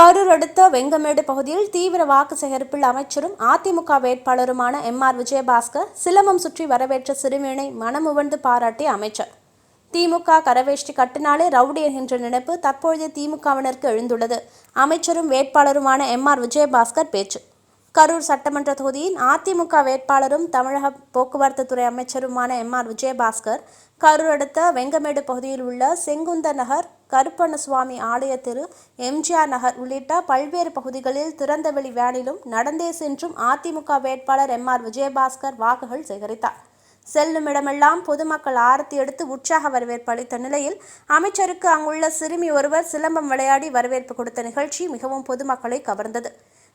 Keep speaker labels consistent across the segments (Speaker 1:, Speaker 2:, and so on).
Speaker 1: கரூர் அடுத்த வெங்கமேடு பகுதியில் தீவிர வாக்கு சேகரிப்பில் அமைச்சரும் அதிமுக வேட்பாளருமான எம் ஆர் விஜயபாஸ்கர் சிலம்பம் சுற்றி வரவேற்ற சிறுமியனை மனமுவந்து பாராட்டிய அமைச்சர். திமுக கரவேஷ்டி கட்டினாலே ரவுடி என்கின்ற நினைப்பு தற்பொழுதைய திமுகவினருக்கு எழுந்துள்ளது. அமைச்சரும் வேட்பாளருமான எம் ஆர் விஜயபாஸ்கர் பேச்சு. கரூர் சட்டமன்ற தொகுதியின் அதிமுக வேட்பாளரும் தமிழக போக்குவரத்து துறை அமைச்சருமான எம் ஆர் விஜயபாஸ்கர் கரூர் அடுத்த வெங்கமேடு பகுதியில் உள்ள செங்குந்த நகர் கருப்பண்ணசுவாமி ஆலய தெரு எம்ஜிஆர் நகர் உள்ளிட்ட பல்வேறு பகுதிகளில் திறந்தவெளி வேனிலும் நடந்தே சென்றும் அதிமுக வேட்பாளர் எம் ஆர் விஜயபாஸ்கர் வாக்குகள் சேகரித்தார். செல்லும் இடமெல்லாம் பொதுமக்கள் ஆரத்தி எடுத்து உற்சாக வரவேற்பு அளித்த நிலையில் அமைச்சருக்கு அங்குள்ள சிறுமி ஒருவர் சிலம்பம் விளையாடி வரவேற்பு கொடுத்த நிகழ்ச்சி மிகவும் பொதுமக்களை கவர்ந்தது.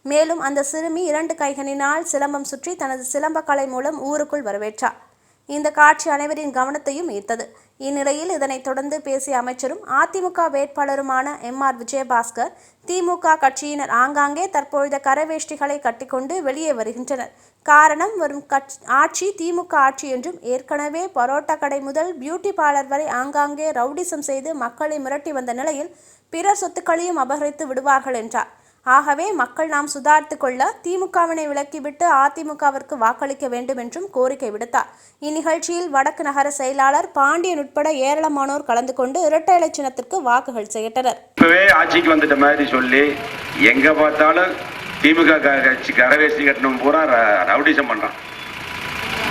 Speaker 1: மேலும் அந்த சிறுமி இரண்டு கைகளினால் சிலம்பம் சுற்றி தனது சிலம்பக்கலை மூலம் ஊருக்குள் வரவேற்றார். இந்த காட்சி அனைவரின் கவனத்தையும் ஈர்த்தது. இந்நிலையில் இதனைத் தொடர்ந்து பேசிய அமைச்சரும் அதிமுக வேட்பாளருமான எம். ஆர். விஜயபாஸ்கர் திமுக கட்சியினர் ஆங்காங்கே தற்பொழுத கரவேஷ்டிகளை கட்டிக்கொண்டு வெளியே வருகின்றனர். காரணம் வரும் கட்சி ஆட்சி திமுக ஆட்சி என்றும் ஏற்கனவே பரோட்டா கடை முதல் பியூட்டி பார்லர் வரை ஆங்காங்கே ரவுடிசம் செய்து மக்களை மிரட்டி வந்த நிலையில் பிறர் சொத்துக்களையும் அபகரித்து விடுவார்கள் என்றார். ஆகவே மக்கள் நாம் சுதாரித்துக் கொள்ள திமுகவினை விலக்கிவிட்டு அதிமுகவிற்கு வாக்களிக்க வேண்டும் என்றும் கோரிக்கை விடுத்தார். இந்நிகழ்ச்சியில் வடக்கு நகர செயலாளர் பாண்டியன் உட்பட ஏராளமானோர் கலந்து கொண்டு இரட்டை இலை சின்னத்திற்கு வாக்குகள் செய்யட்டனர்
Speaker 2: இப்பவே ஆட்சிக்கு வந்துட்ட மாதிரி சொல்லி எங்க பார்த்தாலும் திமுக கட்சி கரவேசி கட்டணம் பூரா ரவுடிசம் பண்றான்.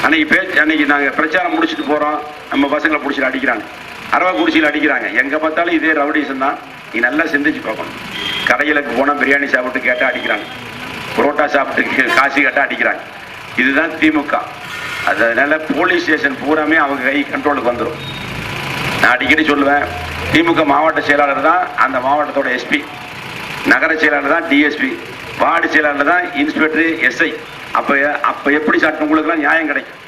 Speaker 2: அன்னைக்கு பேச்சு அன்னைக்கு நாங்க பிரச்சாரம் முடிச்சுட்டு போறோம். நம்ம பசங்களை பிடிச்சிட்டு அடிக்கிறாங்க. அரவா குடிச்சியில் அடிக்கிறாங்க. எங்க பார்த்தாலும் இதே ரவுடிசம் தான். நீ நல்லா சிந்திச்சு பார்க்கணும். கடையில் போனால் பிரியாணி சாப்பிட்டு கேட்டால் அடிக்கிறாங்க. புரோட்டா சாப்பிட்டு காசு கேட்டால் அடிக்கிறாங்க. இதுதான் திமுக. அதனால போலீஸ் ஸ்டேஷன் பூராமே அவங்க கை கண்ட்ரோலுக்கு வந்துடும் நான் அடிக்கடி சொல்லுவேன் திமுக மாவட்ட செயலாளர் தான் அந்த மாவட்டத்தோட எஸ்பி நகர செயலாளர் தான் டிஎஸ்பி வார்டு செயலாளர் தான் இன்ஸ்பெக்டர் எஸ்ஐ அப்போ அப்போ எப்படி சட்டங்களுக்குலாம் நியாயம் கிடைக்கும்?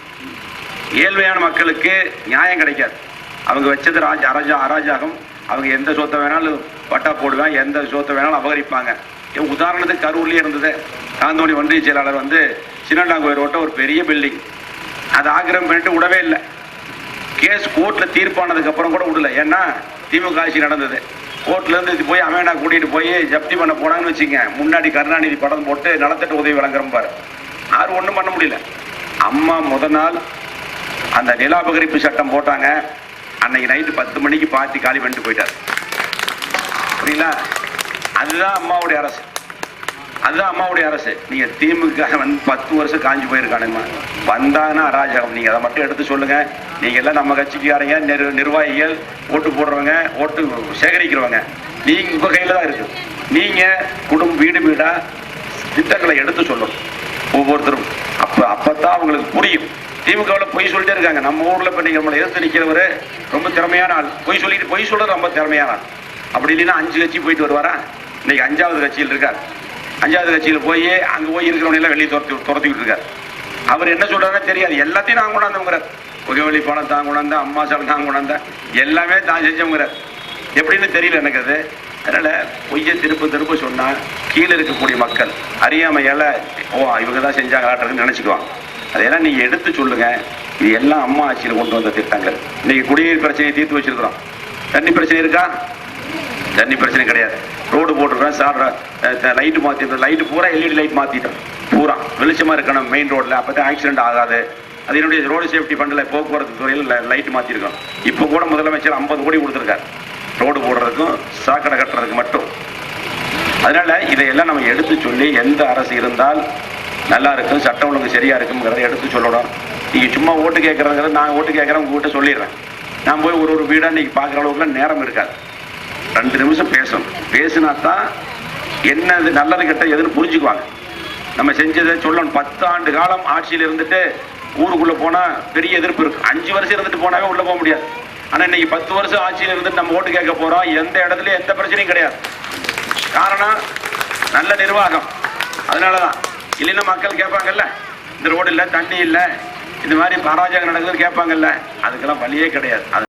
Speaker 2: ஏழ்மையான மக்களுக்கு நியாயம் கிடைக்காது. அவங்க வச்சது ராஜ அராஜா அராஜாகம். அவங்க எந்த சொத்தை வேணாலும் பட்டா போடுவேன் எந்த சொத்தை வேணாலும் அபகரிப்பாங்க. உதாரணத்துக்கு கரூர்லேயே இருந்தது. தாந்தோணி ஒன்றிய செயலாளர் வந்து சின்னண்டாங்கோயில் ரோட்டை ஒரு பெரிய பில்டிங் அதை ஆக்கிரமிப்பு பண்ணிட்டு விடவே இல்லை. கேஸ் கோர்ட்டில் தீர்ப்பானதுக்கு அப்புறம் கூட விடல. ஏன்னா திமுக ஆட்சி நடந்தது. கோர்ட்லேருந்து இது போய் அமேனா கூட்டிகிட்டு போய் ஜப்தி பண்ண போனாங்கன்னு வச்சுங்க முன்னாடி கருணாநிதி படம் போட்டு நலத்திட்ட உதவி வழங்குறோம் பாரு. யாரும் ஒன்றும் பண்ண முடியல. அம்மா முத நாள் அந்த நிலாபகரிப்பு சட்டம் போட்டாங்க. அன்னைக்கு நைட்டு பத்து மணிக்கு பார்ட்டி காலி பண்ணிட்டு போயிட்டார். புரியுங்களா அதுதான் அம்மாவுடைய அரசு. அதுதான் அம்மாவுடைய அரசு. நீங்க திமுக வந்து பத்து வருஷம் காஞ்சி போயிருக்கானுங்கம்மா. வந்தாங்கன்னா அராஜகம். நீங்க அதை மட்டும் எடுத்து சொல்லுங்க. நீங்க எல்லாம் நம்ம கட்சிக்காரங்க நிர் நிர்வாகிகள் ஓட்டு போடுறவங்க ஓட்டு சேகரிக்கிறவங்க நீங்க உங்க கையில தான் இருக்கு. நீங்க குடும்பம் வீடு வீடா திட்டங்களை எடுத்து சொல்லணும். ஒவ்வொருத்தரும். அப்ப அப்பதான் அவங்களுக்கு புரியும். திமுகவில் பொய் சொல்லிட்டே இருக்காங்க. நம்ம ஊரில் இப்போ நீங்கள் நம்மளை எதிர்த்து நிற்கிறவர் ரொம்ப திறமையான ஆள். பொய் சொல்லிட்டு பொய் சொல்கிறது ரொம்ப திறமையான ஆள். அப்படி இல்லைன்னா அஞ்சு கட்சி போயிட்டு வருவாரா? இன்னைக்கு அஞ்சாவது கட்சியில் இருக்கார். அஞ்சாவது கட்சியில் போய் அங்கே போய் இருக்கிறவனையெல்லாம் வெளியே துரத்தி துரத்திக்கிட்டு இருக்கார் அவர் என்ன சொல்கிறாருன்னு தெரியாது. எல்லாத்தையும் நான் கொண்டாந்தவங்கிறார் புகவெளி பணம் தான் கொண்டாந்த அம்மா சாலம் தான் கொண்டாந்த எல்லாமே தான் செஞ்சவங்கிறார். எப்படின்னு தெரியல எனக்கு அது. அதனால் பொய்யை திரும்ப திரும்ப சொன்னால் கீழே இருக்கக்கூடிய மக்கள் அறியாமையால ஓ இவங்க தான் செஞ்சாங்களாட்டுறதுன்னு நினச்சிக்குவாங்க. அதையெல்லாம் நீங்க எடுத்து சொல்லுங்க. இது எல்லாம் அம்மா ஆட்சியில் கொண்டு வந்த திட்டங்கள். இன்னைக்கு குடிநீர் பிரச்சனையை தீர்த்து வச்சிருக்கிறோம். தண்ணி பிரச்சனை இருக்கா? தண்ணி பிரச்சனை கிடையாது. ரோடு போட்டிருக்கோம் சார் லைட்டு மாற்றிட்டோம் லைட்டு பூரா எல்இடி லைட் மாற்றிட்டோம் பூரா. வெளிச்சமாக இருக்கணும் மெயின் ரோட்டில் அப்போ தான் ஆக்சிடென்ட் ஆகாது. அது என்னுடைய ரோடு சேஃப்டி ஃபண்டில் போக்குவரத்து துறையில் லைட் மாற்றிருக்கோம் இப்போ கூட முதலமைச்சர் ஐம்பது கோடி கொடுத்துருக்காரு. ரோடு போடுறதுக்கும் சாக்கடை கட்டுறதுக்கு மட்டும். அதனால இதையெல்லாம் நம்ம எடுத்து சொல்லி எந்த அரசு இருந்தால் நல்லா இருக்கும் சட்டம் ஒழுங்கு சரியா இருக்குங்கிறத எடுத்து சொல்லணும். நீங்கள் சும்மா ஓட்டு கேட்கறதுங்கிறது நான் ஓட்டு கேட்குறேன் உங்ககிட்ட சொல்லிடுறேன். நான் போய் ஒரு ஒரு வீடாக இன்னைக்கு பார்க்குற அளவுக்குலாம் நேரம் இருக்காது. ரெண்டு நிமிஷம் பேசணும். பேசினா தான் என்னது நல்லது கெட்ட எதுன்னு புரிஞ்சுக்குவாங்க. நம்ம செஞ்சதை சொல்லணும். பத்து ஆண்டு காலம் ஆட்சியில் இருந்துட்டு ஊருக்குள்ளே போனால் பெரிய எதிர்ப்பு இருக்குது அஞ்சு வருஷம் இருந்துட்டு போனாவே உள்ளே போக முடியாது. ஆனால் இன்னைக்கு பத்து வருஷம் ஆட்சியில் இருந்துட்டு நம்ம ஓட்டு கேட்க போகிறோம் எந்த இடத்துலயும் எந்த பிரச்சனையும் கிடையாது. காரணம் நல்ல நிர்வாகம். அதனால தான் இல்லைன்னா மக்கள் கேட்பாங்கல்ல இந்த ரோடு இல்லை தண்ணி இல்லை இந்த மாதிரி அராஜகம் நடக்குதுன்னு கேட்பாங்கல்ல அதுக்கெல்லாம் வழியே கிடையாது. அது